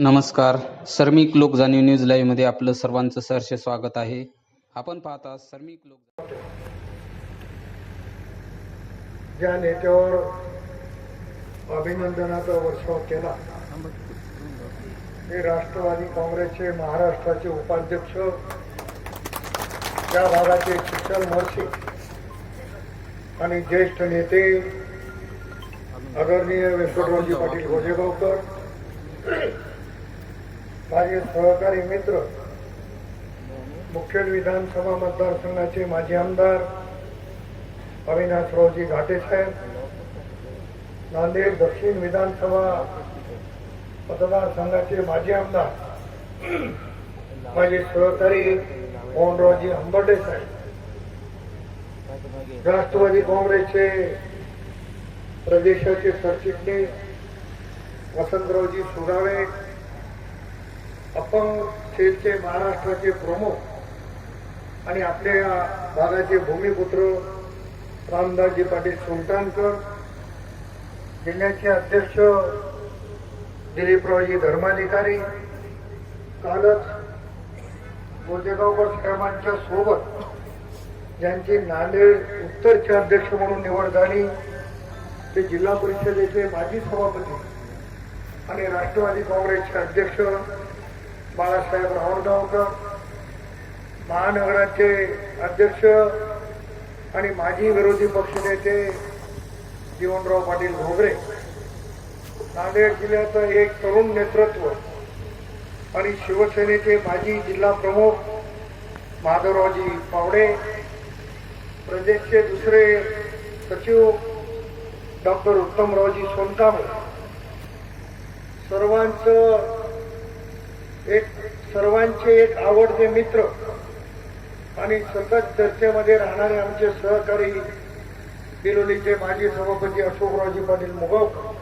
नमस्कार. सर्मिक लोक जाणीव न्यूज लाईव्हमध्ये आपलं सर्वांचं सहर्ष स्वागत आहे. आपण पाहता सर्मिक लोक ज्या नेत्यावर अभिनंदनाचा वर्षाव केला ते राष्ट्रवादी काँग्रेसचे महाराष्ट्राचे उपाध्यक्ष त्या भागाचे शिक्षण महर्षी आणि ज्येष्ठ नेते आदरणीय व्यंकटरावजी पाटील गोजेगावकर माझे सहकारी मित्र मुखेड विधानसभा मतदारसंघाचे माजी आमदार अविनाशरावजी घाटे साहेब नांदेड दक्षिण विधानसभा मतदारसंघाचे माजी आमदार माझे सहकारी मोहनरावजी अंबर्डे साहेब राष्ट्रवादी काँग्रेसचे प्रदेशाचे सरचिटणीस वसंतरावजी सुगावे अपंग सेलचे महाराष्ट्राचे प्रमुख आणि आपल्या भागाचे भूमिपुत्र रामदासजी पाटील सुलतानकर जिल्ह्याचे अध्यक्ष दिलीपरावजी धर्माधिकारी कालच गोजेगावकर साहेबांच्या सोबत ज्यांची नांदेड उत्तरचे अध्यक्ष म्हणून निवड झाली. ते जिल्हा परिषदेचे माजी सभापती आणि राष्ट्रवादी काँग्रेसचे अध्यक्ष बाळासाहेब रावणगावकर महानगराचे अध्यक्ष आणि माजी विरोधी पक्षनेते जीवनराव पाटील घोगरे नांदेड जिल्ह्याचं एक तरुण नेतृत्व आणि शिवसेनेचे माजी जिल्हा प्रमुख माधवरावजी पावडे. प्रदेशचे दुसरे सचिव डॉक्टर उत्तमरावजी सोनकांबळे. सर्वांचं सर्वांचे एक आवडते मित्र आणि सतत चर्चेमध्ये राहणारे आमचे सहकारी बिलोलीचे माजी सभापती अशोकरावजी पाटील मुगवकर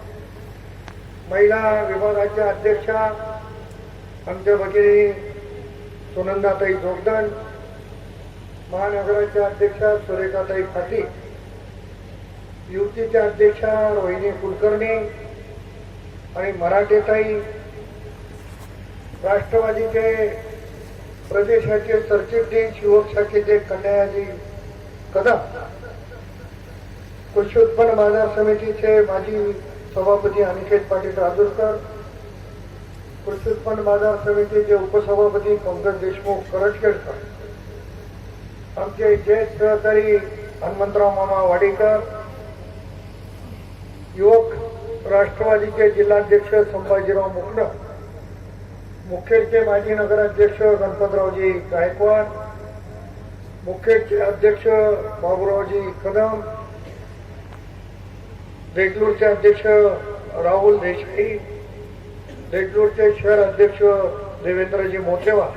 महिला विभागाच्या अध्यक्षा आमच्या भगिनी सुनंदाताई जोगदान महानगराच्या अध्यक्षा सुरेखाताई पाटील युतीच्या अध्यक्षा रोहिणी कुलकर्णी आणि मराठेताई राष्ट्रवादीचे प्रदेशाचे सरचिटणीस युवक शाखेचे कन्याजी कदम कृषी उत्पन्न बाजार समितीचे माजी सभापती अनिकेत पाटील राजूरकर कृषी उत्पन्न बाजार समितीचे उपसभापती पंकज देशमुख करटकेडकर आमचे ज्येष्ठ सहकारी हनुमंतराव मामा वाडेकर युवक राष्ट्रवादीचे जिल्हाध्यक्ष संभाजीराव मुकड मुखेडचे माजी नगराध्यक्ष गणपतरावजी गायकवाड मुखेडचे अध्यक्ष बाबूरावजी कदम देगलूरचे अध्यक्ष राहुल देसाई देगलूरचे शहर अध्यक्ष देवेंद्रजी मोठेवा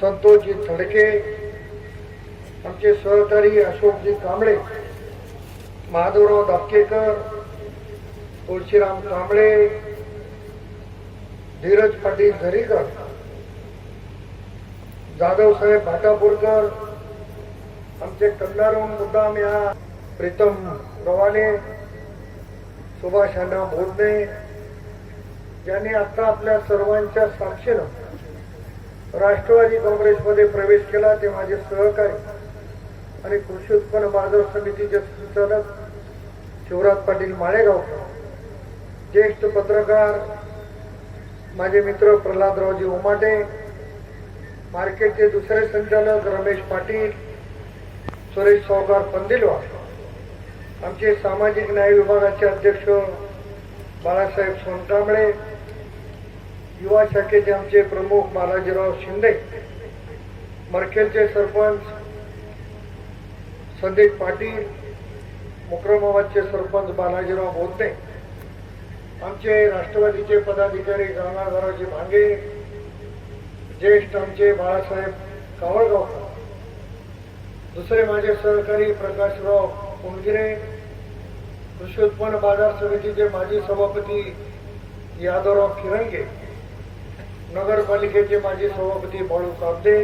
संतोषजी थडके आमचे सहकारी अशोकजी कांबळे महादेवराव दापकेकर तुळशीराम कांबळे धीरज पाटील झरीकर जाधव साहेब भाटापूरकर आमचे कंदारून मुद्दाम या प्रीतम रवाने सुभाष अण्णा बोधने ज्यांनी आता आपल्या सर्वांच्या साक्षीनं राष्ट्रवादी काँग्रेसमध्ये प्रवेश केला ते माझे सहकारी आणि कृषी उत्पन्न बाजार समितीचे संचालक शिवराज पाटील माळेगावकर ज्येष्ठ पत्रकार माझे मित्र प्रल्हादरावजी उमाटे मार्केटचे दुसरे संचालक रमेश पाटील सुरेश सावकार पंदिलवार आमचे सामाजिक न्याय विभागाचे अध्यक्ष बाळासाहेब सोनकांबळे युवा शाखेचे आमचे प्रमुख बालाजीराव शिंदे मरखेलचे सरपंच संदीप पाटील मुक्रमाबादचे सरपंच बालाजीराव बोधने आमचे राष्ट्रवादीचे पदाधिकारी गंगाधररावजी भांगे ज्येष्ठ आमचे बाळासाहेब कावळगावकर दुसरे माझे सहकारी प्रकाशराव कुंडगिरे कृषी उत्पन्न बाजार समितीचे माजी सभापती यादवराव किरंगे नगरपालिकेचे माजी सभापती बाळू काब्दे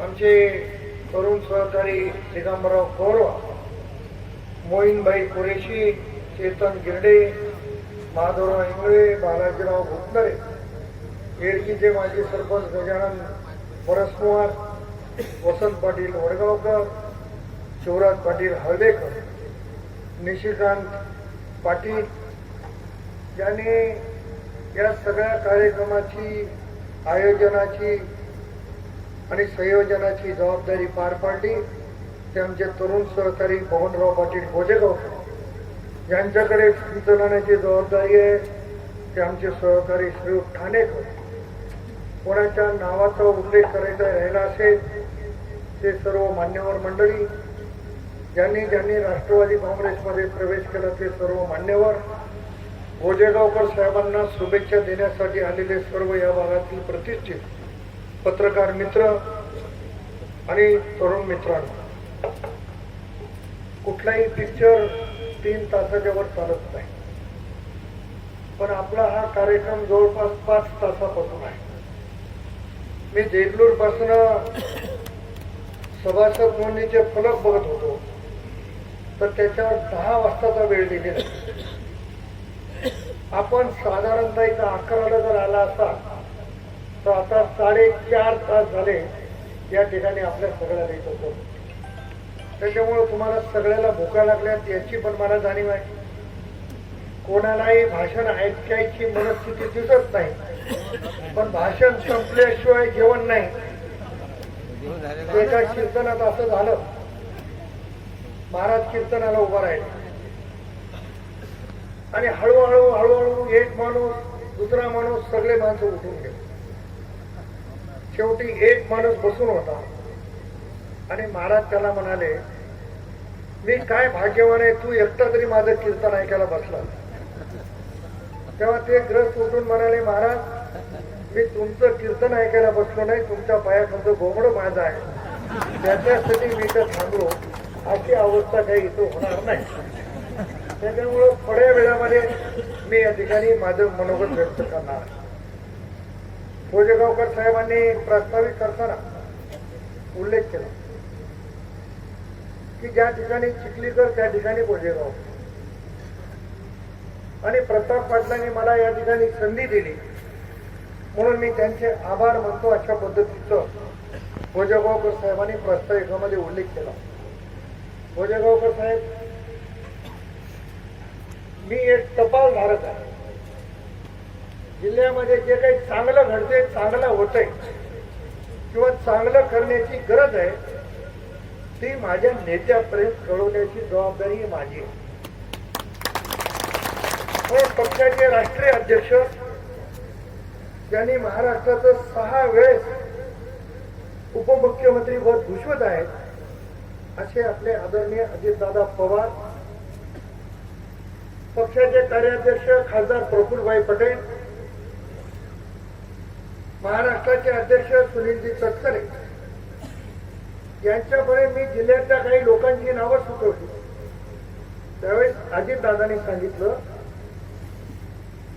आमचे तरुण सहकारी दिगंबरराव कौरवा मोईनबाई कुरेशी चेतन गिरडे माधवराव इंगळे बालाजीराव भुतनरे येडकीचे माजी सरपंच गजानन परसकुमार वसंत पाटील वडगावकर शिवराज पाटील हळदेकर निशिकांत पाटील यांनी या सगळ्या कार्यक्रमाची आयोजनाची आणि संयोजनाची जबाबदारी पार पाडली. ते आमचे तरुण सहकारी पवनराव पाटील गोजेगावकर ज्यांच्याकडे संचलनाची जबाबदारी आहे ते आमचे सहकारी श्री ठाणेकर कोणाच्या नावाचा उल्लेख करायचा राहिला असेल ते सर्व मान्यवर मंडळी ज्यांनी ज्यांनी राष्ट्रवादी काँग्रेसमध्ये प्रवेश केला ते सर्व मान्यवर गोजेगावकर साहेबांना शुभेच्छा देण्यासाठी आलेले सर्व या भागातील प्रतिष्ठित पत्रकार मित्र आणि तरुण मित्रांनो कुठलाही पिक्चर तीन तासाच्या वर चालत नाही. पण आपला हा कार्यक्रम जवळपास पाच तासापासून आहे. मी देगलूरपासून सभासद नोंदणीचे फलक बघत होतो. तर त्याच्यावर दहा वाजताचा वेळ दिलेला आपण साधारणतः इथं अकराला जर आला असता तर आता साडेचार तास झाले या ठिकाणी आपल्या सगळ्याला येत होतो त्याच्यामुळे तुम्हाला सगळ्याला भुका लागल्यात याची पण मला जाणीव आहे. कोणालाही भाषण ऐकायची मनस्थिती दिसत नाही. पण भाषण संपल्याशिवाय जेवण नाही. एका कीर्तनात असं झालं. महाराज कीर्तनाला उभा राहिला. आणि हळूहळू हळूहळू एक माणूस दुसरा माणूस सगळे माणसं उठून गेले. शेवटी एक माणूस बसून होता. आणि महाराज त्याला म्हणाले मी काय भाग्यवान आहे तू एकटा तरी माझं कीर्तन ऐकायला बसला. तेव्हा ते ग्रस्त उठून म्हणाले महाराज मी तुमचं कीर्तन ऐकायला बसलो नाही तुमच्या पायाखालचं गोमडं माझं आहे. त्याच्यासाठी मी तर थांबलो. अशी अवस्था काही इथं होणार नाही. त्याच्यामुळं थोड्या वेळामध्ये मी या ठिकाणी माझं मनोगत व्यक्त करणार. आहे भोजेगावकर साहेबांनी प्रस्तावित करताना उल्लेख केला. की ज्या ठिकाणी चिखलीकर त्या ठिकाणी भोजेगाव. आणि प्रताप पाटलांनी मला या ठिकाणी संधी दिली. म्हणून मी त्यांचे आभार मानतो अशा पद्धतीचं भोजेगावकर साहेबांनी प्रस्ताविकामध्ये उल्लेख केला. भोजेगावकर साहेब मी एक टपाल धारक आहे. जिल्ह्यामध्ये जे काही चांगलं घडते चांगलं होतंय किंवा चांगलं करण्याची गरज आहे ती माझ्या नेत्यापर्यंत कळवण्याची जबाबदारी माझी आहे. पक्षाचे राष्ट्रीय अध्यक्ष ज्यांनी महाराष्ट्राचं सहा वेळेस उपमुख्यमंत्री पद भूषवत आहेत असे आपले आदरणीय अजितदादा पवार पक्षाचे कार्याध्यक्ष खासदार प्रफुल्लभाई पटेल महाराष्ट्राचे अध्यक्ष सुनीलजी तटकरे यांच्यापर्यंत मी जिल्ह्यातल्या काही लोकांची नावं सुचवली. त्यावेळेस अजितदादांनी सांगितलं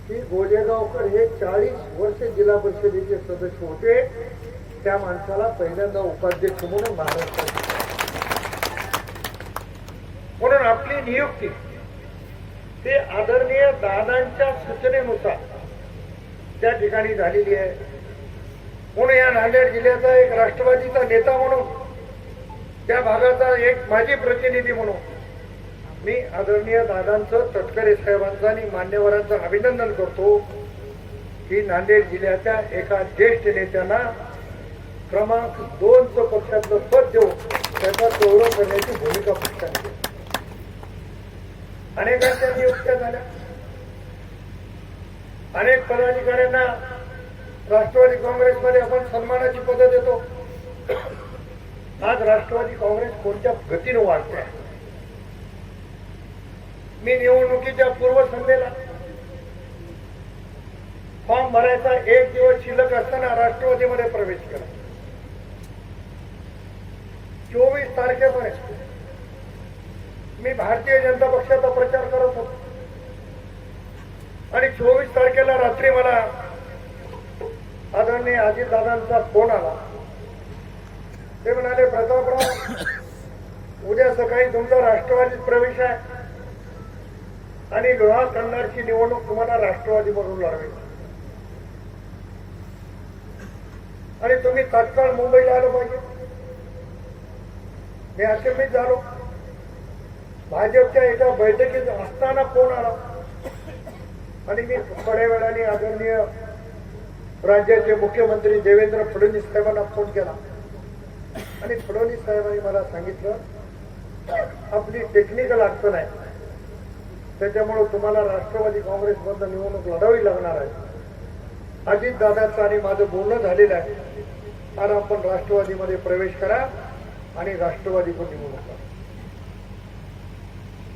की गोजेगावकर हे चाळीस वर्ष जिल्हा परिषदेचे सदस्य होते. त्या माणसाला पहिल्यांदा उपाध्यक्ष म्हणून महाराष्ट्रात म्हणून आपली नियुक्ती ते आदरणीय दादांच्या सूचनेनुसार त्या ठिकाणी झालेली आहे. म्हणून या नांदेड जिल्ह्याचा एक राष्ट्रवादीचा नेता म्हणून त्या भागाचा एक माझी प्रतिनिधी म्हणून मी आदरणीय दादांचं तटकरे साहेबांचं आणि मान्यवरांचं अभिनंदन करतो की नांदेड जिल्ह्याच्या एका ज्येष्ठ नेत्यांना क्रमांक दोनचं पक्षातलं पद देऊन त्याचा गौरव करण्याची भूमिका पक्षाने अनेकांच्या नियुक्त्या झाल्या. अनेक पदाधिकाऱ्यांना राष्ट्रवादी काँग्रेसमध्ये आपण सन्मानाची पदं देतो. आज राष्ट्रवादी काँग्रेस कोणत्या गतीनं वाढते आहे मी निवडणुकीच्या पूर्वसंध्येला फॉर्म भरायचा एक दिवस शिल्लक असताना राष्ट्रवादीमध्ये प्रवेश केला. चोवीस तारखेपर्यंत मी भारतीय जनता पक्षाचा प्रचार करत होतो. आणि चोवीस तारखेला रात्री मला आदरणीय अजितदादांचा फोन आला. ते म्हणाले प्रतापराव उद्या सकाळी तुमचा राष्ट्रवादीत प्रवेश आहे आणि लोहा कन्नडची निवडणूक तुम्हाला राष्ट्रवादी म्हणून लढवायची आणि तुम्ही तात्काळ मुंबईला आलं पाहिजे. मी अचंबित झालो. भाजपच्या एका बैठकीत असताना फोन आला. आणि मी थोड्या वेळाने आदरणीय राज्याचे मुख्यमंत्री देवेंद्र फडणवीस साहेबांना फोन केला. आणि फडणवीस साहेबांनी मला सांगितलं आपली टेक्निकल अडचण आहे. त्याच्यामुळे तुम्हाला राष्ट्रवादी काँग्रेसमधनं निवडणूक लढावी लागणार आहे. अजित दादाचं आणि माझं बोलणं झालेलं आहे. आणि आपण राष्ट्रवादीमध्ये प्रवेश करा आणि राष्ट्रवादीकडून निवडणूक करा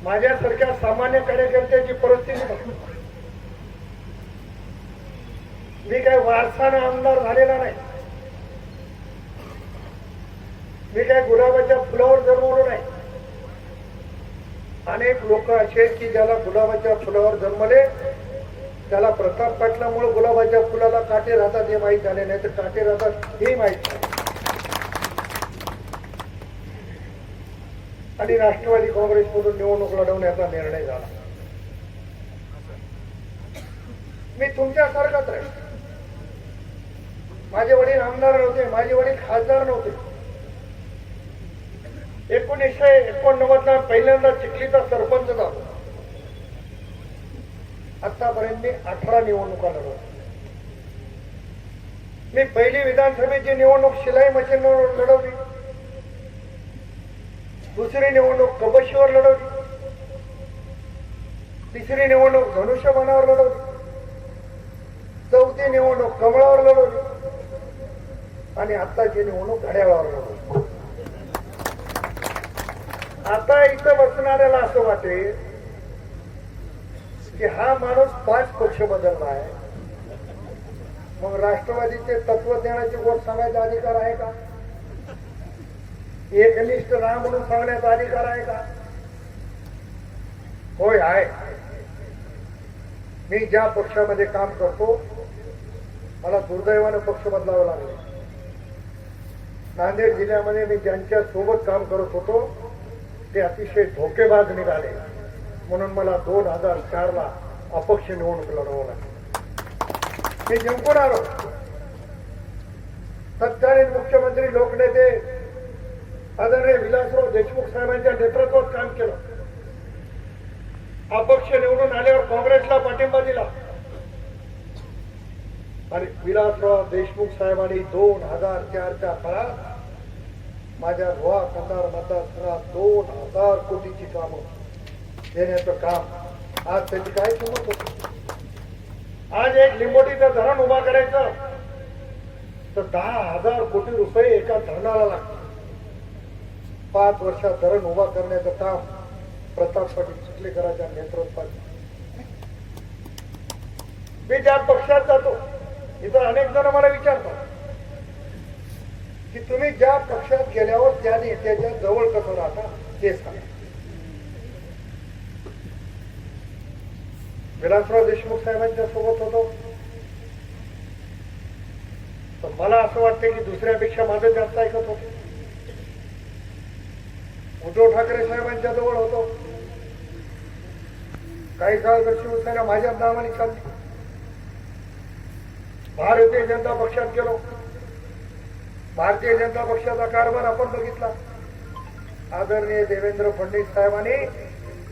माझ्यासारख्या सामान्य कार्यकर्त्याची परिस्थिती मी काय वारसानं आमदार झालेला नाही. मी काय गुलाबाच्या फुलावर जन्मलो नाही अनेक लोक असे आहेत की ज्याला गुलाबाच्या फुलावर जन्मले त्याला प्रताप पाटलामुळे गुलाबाच्या फुलाला काटे राहतात हे माहीत झाले नाही तर काटे राहतात हे माहीत नाही आणि राष्ट्रवादी काँग्रेसमधून निवडणूक लढवण्याचा निर्णय झाला. मी तुमच्यासारखाच आहे माझे वडील आमदार नव्हते माझे वडील खासदार नव्हते. एकोणीसशे एकोणनव्वद ला पहिल्यांदा चिखलीचा सरपंच झालो. आतापर्यंत मी अठरा निवडणुका लढवल्या. मी पहिली विधानसभेची निवडणूक शिलाई मशीनवर लढवली. दुसरी निवडणूक कबशीवर लढवली. तिसरी निवडणूक धनुष्यबाणावर लढवली. चौथी निवडणूक कमळावर लढवली. आणि आत्ताची निवडणूक घड्याळावर लढवली. आता इथं बसणाऱ्याला असं वाटेल की हा माणूस पाच पक्ष बदलला आहे. मग राष्ट्रवादीचे तत्वज्ञानाचे गोष्ट सांगायचा अधिकार आहे का? एकनिष्ठ राम म्हणून सांगण्याचा अधिकार आहे का? होय आहे. मी ज्या पक्षामध्ये काम करतो मला दुर्दैवानं पक्ष बदलावं लागले. नांदेड जिल्ह्यामध्ये मी ज्यांच्या सोबत काम करत होतो ते अतिशय धोकेबाज निघाले. म्हणून मला दोन हजार चार ला अपक्ष निवडणूक लढवं लागली. मी जिंकून आलो. तत्कालीन मुख्यमंत्री लोकनेते आदरणीय विलासराव देशमुख साहेबांच्या नेतृत्वात काम केलं. अपक्ष निवडून आल्यावर काँग्रेसला पाठिंबा दिला. आणि विलासराव देशमुख साहेबांनी दोन हजार चारच्या काळात माझ्या रोहा कंधार मतदारसंघात दोन हजार कोटीची कामं देण्याचं काम आज त्याची काय किंमत होती? आज एक लिंबोटीचं धरण उभा करायचं. तर दहा हजार कोटी रुपये एका धरणाला लागतात पाच वर्षात धरण उभा करण्याचं काम प्रताप पाटील चिखलेकरांच्या नेतृत्वात. मी ज्या पक्षात जातो इतर अनेक जण मला विचारतात. की तुम्ही ज्या पक्षात गेल्यावर त्या नेत्याच्या जवळ कसं राहता ते सांगा. विलासराव देशमुख साहेबांच्या सोबत होतो. तर मला असं वाटतं की दुसऱ्यापेक्षा माझं जास्त ऐकत होतो. उद्धव ठाकरे साहेबांच्या जवळ होतो. काही काळ तर शिवसेना माझ्या नावाने चालली. भारतीय जनता पक्षात गेलो. भारतीय जनता पक्षाचा कारभार आपण बघितला. आदरणीय देवेंद्र फडणवीस साहेबांनी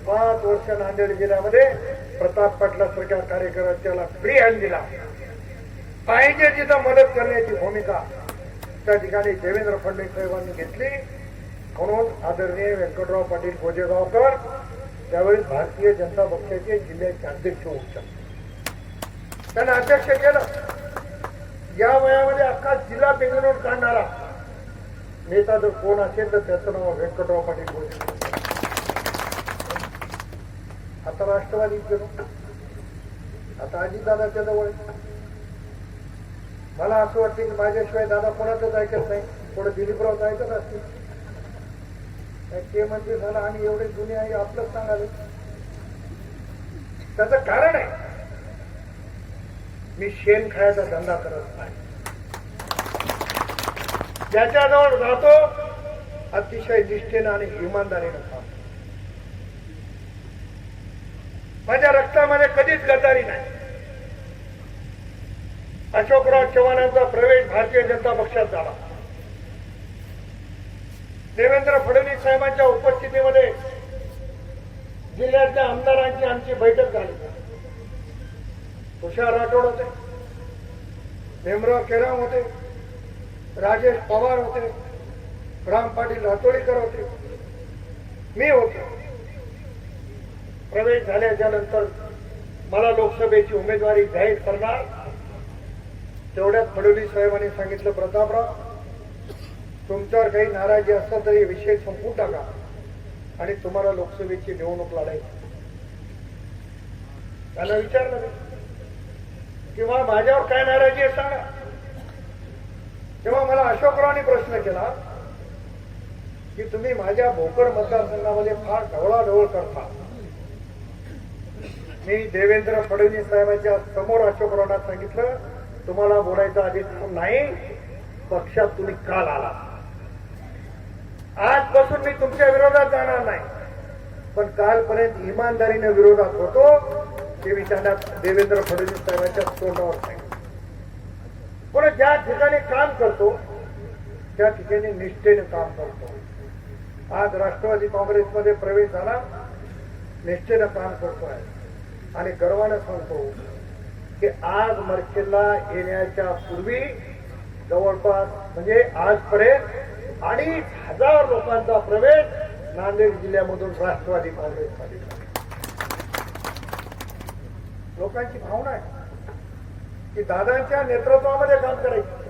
पाच वर्ष नांदेड जिल्ह्यामध्ये प्रताप पाटलासारख्या कार्यकर्त्याला फ्री हँड दिला. पाहिजे तिथं मदत करण्याची भूमिका त्या ठिकाणी देवेंद्र फडणवीस साहेबांनी घेतली. म्हणून आदरणीय व्यंकटराव पाटील गोजेगावकर त्यावेळी भारतीय जनता पक्षाचे जिल्ह्याचे अध्यक्ष होते त्यांना अध्यक्ष केलं. या वयामध्ये अख्खा जिल्हा बेंगलोर काढणारा. नेता जर कोण असेल तर त्याचं नाव व्यंकटराव पाटील गोजे आता राष्ट्रवादी गेलो आता अजितदादाच्या जवळ मला असं वाटतं की माझ्याशिवाय दादा कोणाचंच ऐकत नाही. थोडं दिलीपराव ऐकत असतील. ते म्हणजे झालं आणि एवढे जुने आहे आपलंच सांगावे. त्याचं कारण आहे. मी शेण खायचा धंदा करत नाही. ज्याच्याजवळ जातो अतिशय निष्ठेनं आणि इमानदारीनं काम माझ्या रक्तामध्ये कधीच गद्दारी नाही. अशोकराव चव्हाणांचा प्रवेश भारतीय जनता पक्षात झाला. देवेंद्र फडणवीस साहेबांच्या उपस्थितीमध्ये जिल्ह्यातल्या आमदारांची आमची बैठक झाली. तुषार राठोड होते भीमराव केराम होते राजेश पवार होते राम पाटील रातोळीकर होते मी होतो. प्रवेश झाल्याच्यानंतर मला लोकसभेची उमेदवारी जाहीर करणार. तेवढ्यात फडणवीस साहेबांनी सांगितलं प्रतापराव तुमच्यावर काही नाराजी असतात तरी विषय संपू टाका आणि तुम्हाला लोकसभेची निवडणूक लढायची. त्यांना विचारलं मी. किंवा माझ्यावर काय नाराजी आहे सांगा. तेव्हा मला अशोकरावांनी प्रश्न केला की तुम्ही माझ्या भोकर मतदारसंघामध्ये फार ढवळाढवळ करता. मी देवेंद्र फडणवीस साहेबांच्या समोर अशोकरावांना सांगितलं तुम्हाला बोलायचा अधिकार नाही पक्षात तुम्ही काल आला. आजपासून मी तुमच्या विरोधात जाणार नाही. पण कालपर्यंत इमानदारीने विरोधात होतो ते विचारण्यात त्यांना देवेंद्र फडणवीस साहेबांच्या तोंडावर सांगितलं पण ज्या ठिकाणी काम करतो त्या ठिकाणी निष्ठेने काम करतो. आज राष्ट्रवादी काँग्रेसमध्ये प्रवेश झाला निष्ठेनं काम करतोय आणि गर्वानं सांगतो की आज मर्केला येण्याच्या पूर्वी जवळपास म्हणजे आजपर्यंत अडीच हजार लोकांचा प्रवेश नांदेड जिल्ह्यामधून राष्ट्रवादी काँग्रेसमध्ये. लोकांची भावना आहे. की दादांच्या नेतृत्वामध्ये काम करायचं.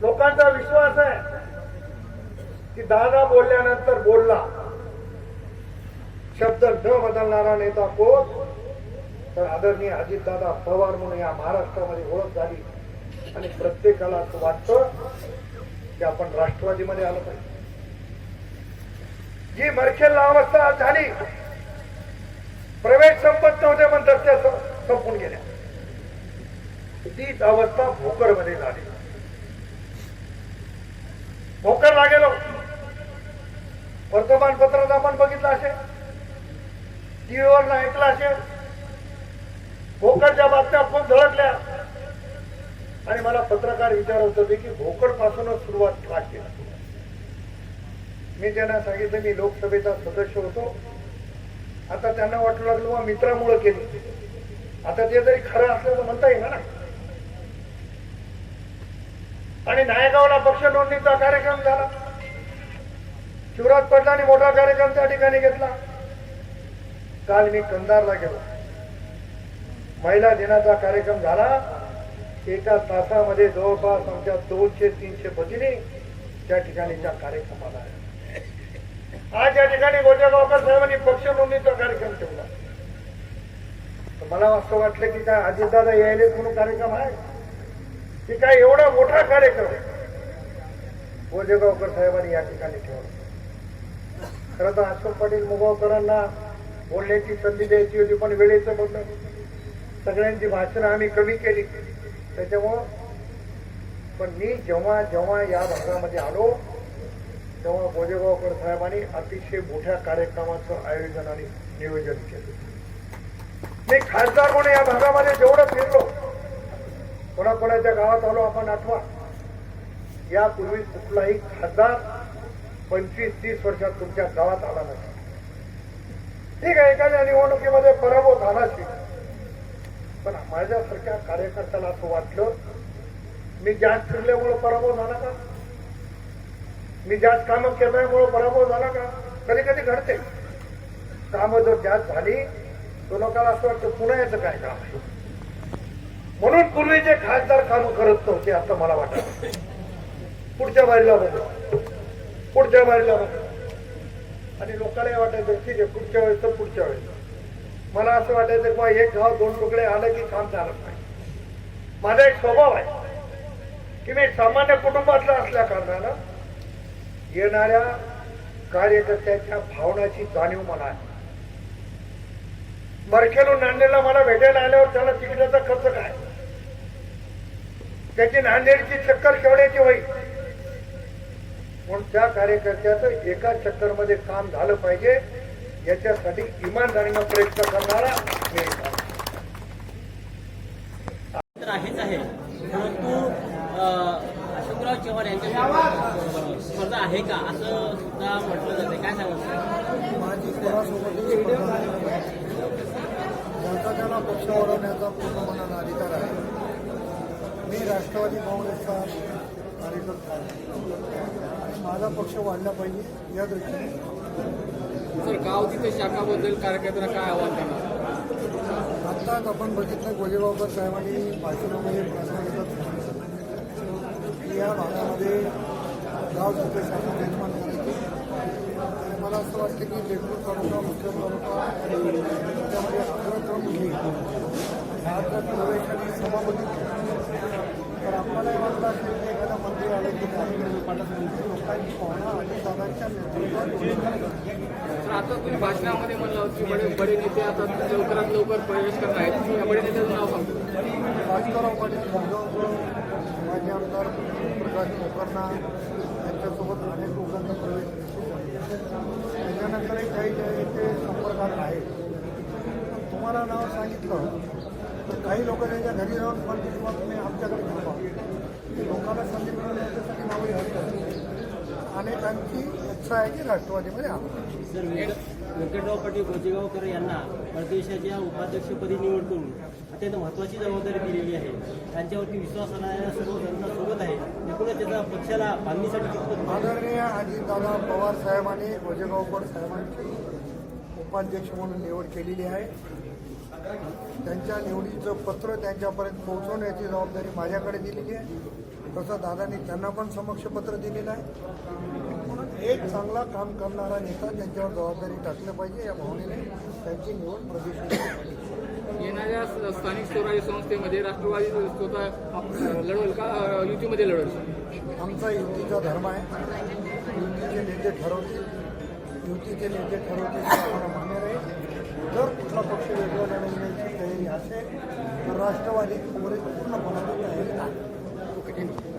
लोकांचा विश्वास आहे की दादा बोलल्यानंतर बोलला. शब्द न बदलणारा नेता कोण? तर आदरणीय अजितदादा पवार म्हणून या महाराष्ट्रामध्ये ओळख झाली. आणि प्रत्येकाला असं वाटतं की आपण राष्ट्रवादीमध्ये आलं पाहिजे. जी मरखेल अवस्था झाली. प्रवेश संपत नव्हते पण त्या संपून गेल्या. तीच अवस्था भोकरमध्ये झाली. भोकर लागेल. वर्तमानपत्रात आपण बघितलं असेल. टीव्हीवर ऐकलं असेल. भोकरच्या बातम्या खूप धडकल्या आणि मला पत्रकार विचारत होते की भोकर पासूनच सुरुवात का केली? मी त्यांना सांगितलं मी लोकसभेचा सदस्य होतो. आता त्यांना वाटू लागलं बा मित्रामुळं केली. आता ते जरी खरं असलं तर म्हणता येईल ना. आणि नायगावला पक्ष नोंदणीचा कार्यक्रम झाला. शिवराज पाटलांनी मोठा कार्यक्रम त्या ठिकाणी घेतला. काल मी कंधारला गेलो. महिला दिनाचा कार्यक्रम झाला. एका तासामध्ये जवळपास आमच्या दोनशे तीनशे पतीने त्या ठिकाणी त्या कार्यक्रमाला आल्या. आज या ठिकाणी गोटेगावकर साहेबांनी पक्ष नोंदणीचा कार्यक्रम ठेवला. तर मला असं वाटलं की काय अजितदादा यायले म्हणून कार्यक्रम आहे? की काय एवढा मोठा कार्यक्रम गोजेगावकर साहेबांनी या ठिकाणी ठेवला. खरं तर अशोक पाटील मुगावकरांना बोलण्याची संधी द्यायची होती पण वेळेचं बघणं सगळ्यांची भाषणं आम्ही कमी केली. त्याच्यामुळं पण मी जेव्हा जेव्हा या भागामध्ये आलो तेव्हा गोजेगावकर साहेबांनी अतिशय मोठ्या कार्यक्रमाचं आयोजन आणि नियोजन केलं. मी खासदार म्हणून या भागामध्ये जेवढं फिरलो कोणाकोणाच्या गावात आलो आपण आठवा. यापूर्वी कुठलाही खासदार पंचवीस तीस वर्षात तुमच्या गावात आला नाही ठीक आहे एखाद्या निवडणुकीमध्ये पराभव झाला असेल पण माझ्यासारख्या कार्यकर्त्याला असं वाटलं मी जास्त फिरल्यामुळे पराभव झाला का? मी जास्त कामं केल्यामुळं पराभव झाला का? कधी कधी घडते. कामं जर जास्त झाली तो लोकांना असं वाटतं पुन्हा याचं काय काम आहे? म्हणून पूर्वीचे खासदार कामं करत नव्हते असं मला वाटत. पुढच्या बारीला बघ. पुढच्या बारीला बघ. आणि लोकांना वाटायचं ठीक आहे पुढच्या वेळेस तर पुढच्या वेळेस. मला असं वाटायचं बा एक गाव दोन तुकडे आलं की काम झालं नाही. माझा एक स्वभाव आहे की मी सामान्य कुटुंबातला असल्या कारणानं येणाऱ्या कार्यकर्त्यांच्या भावनाची जाणीव मला आहे. मरखेलून नांदेडला मला भेटायला आल्यावर त्याला तिकिटाचा खर्च काय? त्याची नांदेडची चक्कर केवढ्याची होईल? म्हणून त्या कार्यकर्त्याचं एका चक्करमध्ये काम झालं पाहिजे याच्यासाठी इमानदारीनं प्रयत्न करणारा मी आहे. आहेच आहे. परंतु अशोकराव चव्हाण यांच्या आहे का? असं सुद्धा म्हटलं जाते काय सांगाल माझी कोणासोबतही स्पर्धा नाही. ज्याचा त्याला पक्ष वाढवण्याचा पूर्ण मनाला अधिकार आहे. मी राष्ट्रवादी काँग्रेसचा कार्यकर्ता आहे. माझा पक्ष वाढला पाहिजे या दृष्टीने. सर गाव तिथे शाखाबद्दल कार्यकर्त्यांना काय आव्हान करणार? आत्ताच आपण बघितलं गोजेगावकर साहेबांनी भाषणामध्ये प्रश्न की या भागामध्ये गाव तिथे निर्माण करायची आणि मला असं वाटतं की देशमुख तालुका मुख्य तालुका त्याच्यामध्ये अग्रक्रम घेईल ह्या जर प्रवेश आणि सभापती तर आपल्यालाही वाटलं असेल की एखादा मंत्री आले की काही लोकांची पाहणं आणि दादांच्या नेतृत्वात आता तुम्ही भाषणामध्ये म्हणलं की बडे बडे नेते आता लवकरात लवकर प्रवेश करत आहेत. या बडे नेत्याचं नाव सांगतो भास्करराव पाटील समजावून माजी आमदार प्रकाश मोकर्णा यांच्यासोबत अनेक लोकांचा प्रवेश त्याच्यानंतरही काही काही ते संपर्कात आहेत. तुम्हाला नाव सांगितलं तर काही लोक त्यांच्या घरी जाऊन पण किंवा तुम्ही आमच्याकडे थांबा. लोकांना संधी मिळून याच्यासाठी नावही हरकत अनेकांची इच्छा आहे की राष्ट्रवादीमध्ये व्यंकटराव पाटील गोजेगावकर यांना प्रदेशाच्या उपाध्यक्षपदी निवड करून अत्यंत महत्त्वाची जबाबदारी दिलेली आहे. त्यांच्यावरती विश्वास असणाऱ्या सर्व जनता सोबत आहे. एकूणच त्याचा पक्षाला बांधणीसाठी आदरणीय अजितदादा पवार साहेबांनी गोजेगावकर साहेबांची उपाध्यक्ष म्हणून निवड केलेली आहे. त्यांच्या निवडीचं पत्र त्यांच्यापर्यंत पोहोचवण्याची जबाबदारी माझ्याकडे दिलेली आहे. तसं दादांनी त्यांना पण समक्ष पत्र दिलेलं आहे. म्हणून एक चांगला काम करणारा नेता त्यांच्यावर जबाबदारी टाकलं पाहिजे या भावनेने त्यांची निवड प्रदेश येणाऱ्या स्थानिक स्वराज्य संस्थेमध्ये राष्ट्रवादी स्वतः लढवेल का युतीमध्ये लढवेल आमचा युतीचा धर्म आहे. युतीचे नेते ठरवतील. युतीचे नेते ठरवतील आम्हाला मान्य राहील जर कुठला पक्ष वेगळा लढवण्याची तयारी असेल तर राष्ट्रवादी काँग्रेस पूर्णपणाने तयारी नाही pequeños.